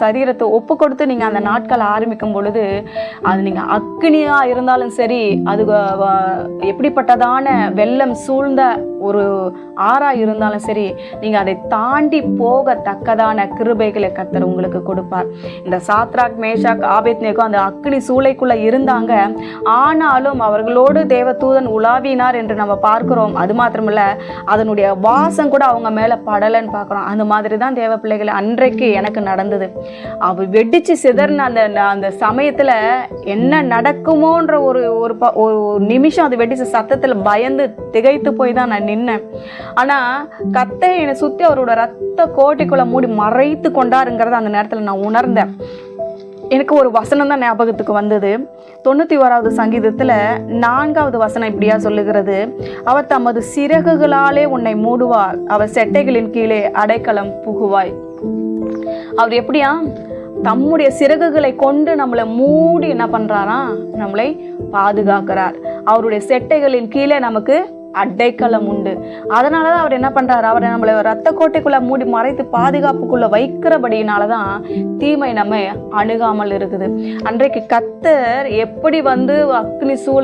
சரீரத்தை ஒப்பு கொடுத்து நீங்கள் அந்த நாட்களை ஆரம்பிக்கும் பொழுது அது நீங்கள் அக்னியாக இருந்தாலும் சரி அது எப்படிப்பட்டதான வெள்ளம் சூழ்ந்த ஒரு ஆறாக இருந்தாலும் சரி நீங்கள் அதை தாண்டி போகத்தக்கதான கிருபைகளை கத்தர் உங்களுக்கு கொடுப்பார். இந்த சாத்ராக் மேஷாக் ஆபேத்னேக்கும் அந்த அக்னி சூளைக்குள்ளே இருந்தாங்க. ஆனாலும் அவர்களோடு தேவதூதன் உலாவினார் என்று நம்ம பார்க்குறோம். அது மாத்திரமில்ல அதனுடைய வாசம் கூட அவங்க மேலே படலைன்னு பார்க்குறோம். அந்த மாதிரி தான் தேவ பிள்ளைகளை அன்றைக்கு எனக்கு நடந்தது. அவள் வெடித்து சிதறின அந்த அந்த சமயத்தில் என்ன நடக்குமோன்ற ஒரு ஒரு ப- ஒரு ஒரு நிமிஷம் அது வெடிச்ச சத்தத்தில் பயந்து திகைத்து போய் தான் நான் நின்னேன். ஆனால் கத்தை என்னை சுற்றி அவரோட ரத்த கோட்டைக்குள்ளே மூடி மறைத்து கொண்டாருங்கிறத அந்த நேரத்தில் நான் உணர்ந்தேன். எனக்கு ஒரு வசனம் தான் ஞாபகத்துக்கு வந்தது. தொண்ணூற்றி ஓராவது சங்கீதத்தில் நான்காவது வசனம் இப்படியா சொல்லுகிறது. அவர் தமது சிறகுகளாலே உன்னை மூடுவார். அவர் செட்டைகளின் கீழே அடைக்கலம் புகுவாய். அவர் எப்படியா? தம்முடைய சிறகுகளை கொண்டு நம்மளை மூடி என்ன பண்றாராம் நம்மளை பாதுகாக்கிறார். அவருடைய செட்டைகளின் கீழே நமக்கு அடைக்கலம் உண்டு. அதனால தான் அவர் என்ன பண்ணுறாரு அவரை நம்மளை ரத்த கோட்டைக்குள்ளே மூடி மறைத்து பாதுகாப்புக்குள்ளே வைக்கிறபடியினால தான் தீமை நம்ம அணுகாமல் இருக்குது. அன்றைக்கு கத்தர் எப்படி வந்து அக்னி சூளை